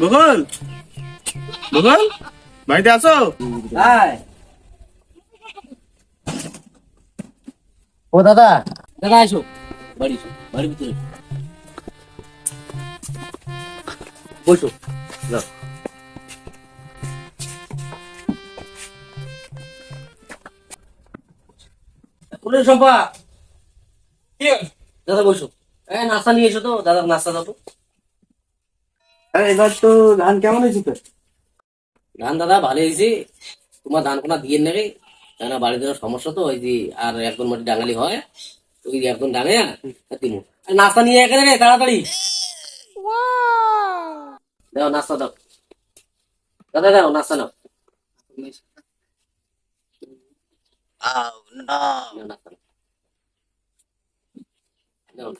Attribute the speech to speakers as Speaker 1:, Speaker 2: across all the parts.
Speaker 1: বকুল? বকুল? বাড়িতে আছো?
Speaker 2: ও দাদা। দাদা আসো বাড়ি বাড়ির ভিতরে বসো। দাদা, বসো। এ, নাস্তা নিয়ে এসো তো। দাদা, নাস্তা দাও
Speaker 1: এবার তো ধান কেমন হয়েছে তো
Speaker 2: ধান দাদা ভালো হয়েছে। তোমার ধান কোনা দিয়ে নেবে। কেন বাড়িতে সমস্যা তো ওই যে আর একজন মাটি ডাঙালি হয়। ওই যে একজন ডাঙে তিনু নাস্তা নিয়ে এখানে রে তাড়াতাড়ি। দাও নাস্তা দাও। দাদা দাও নাস্তা নাও। নাও, নাস্তা নাও। দাও।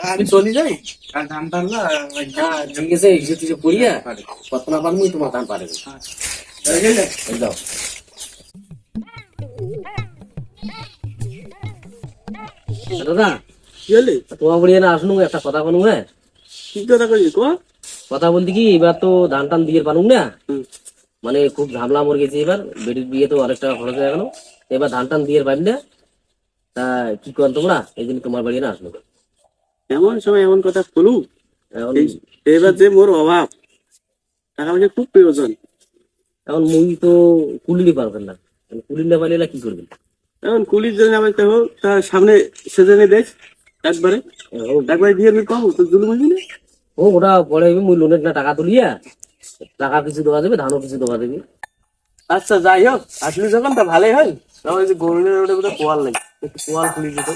Speaker 1: আমি চলে যাই। আর ধান টান না
Speaker 2: ঠিক আছে কিছু কিছু করিয়া কত না পারব তোমার ধান পারে এই দাদা
Speaker 1: কি হলি?
Speaker 2: তোমার না আসনু একটা কথা বলুন হ্যাঁ?
Speaker 1: কি কথা
Speaker 2: বলতে কি এবার তো ধান টান দিয়ে পারুম না।
Speaker 1: হুম।
Speaker 2: মানে খুব ঝামলা মরে গেছে এবার বেটির বিয়ে তো অনেক টাকা খরচ হয়ে গেল। এবার ধান টান দিয়ে পারি না তা কি করেন তোমরা? এই জন্য তোমার বাড়ি না আসলো
Speaker 1: এমন সময় এমন কথা বলু এবার যে মোর অভাব টাকা পয়সা খুব প্রয়োজন।
Speaker 2: এখন মুই তো কুলিনি পারবেন না। কুলি না পারলে কি করবেন?
Speaker 1: এখন কুলির জন্য আমার তো তার সামনে সেজনে দেখ একবারে। একবারে দিয়ে আমি পাবো তো জুলুম হইবি না
Speaker 2: ও ওটা পরে মুই লোনের না টাকা তুলিয়া টাকা কিছু দেওয়া যাবে ধানও কিছু দেওয়া যাবে
Speaker 1: আচ্ছা যাই হোক আসলে যখন তা ভালোই হয় যে গরুনের ওটা পোয়াল নাই। একটু পোয়াল খুলি দিত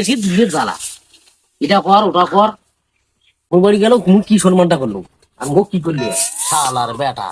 Speaker 2: এসে দুধের জ্বালা। এটা কর, ওটা কর। বাড়ি গেল মুই কি সম্মানটা করল? আর মুখ কি করলি? শালার বেটা।